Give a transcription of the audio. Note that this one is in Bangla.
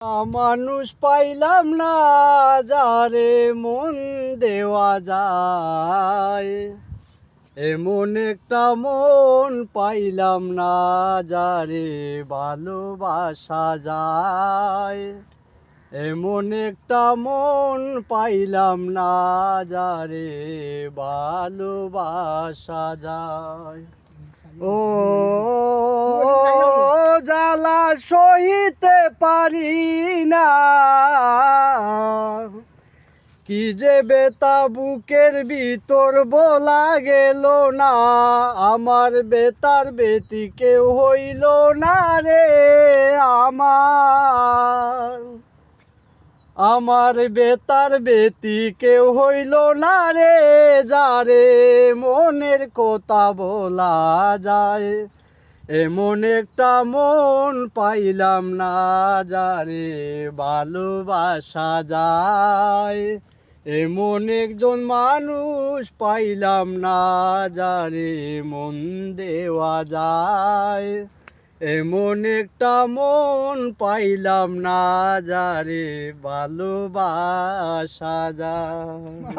মানুষ পাইলাম না যারে মন দেওয়া যায়। এমন একটা মন পাইলাম না যারে ভালোবাসা যায়। এমন একটা মন পাইলাম না যারে ভালোবাসা যায়। ও সহিতে পারি না। কি যে বেতা বুকের ভিতর বলা গেল না, আমার বেতার বেতি কেউ হইল না রে আমার। আমার বেতার বেতি কেউ হইল না রে, যারে মনের কথা বলা যায়। এমন একটা মন পাইলাম না যারে ভালোবাসা যায়। এমন একজন মানুষ পাইলাম না যারে মন দেওয়া যায়। এমন একটা মন পাইলাম না যারে ভালোবাসা যায়।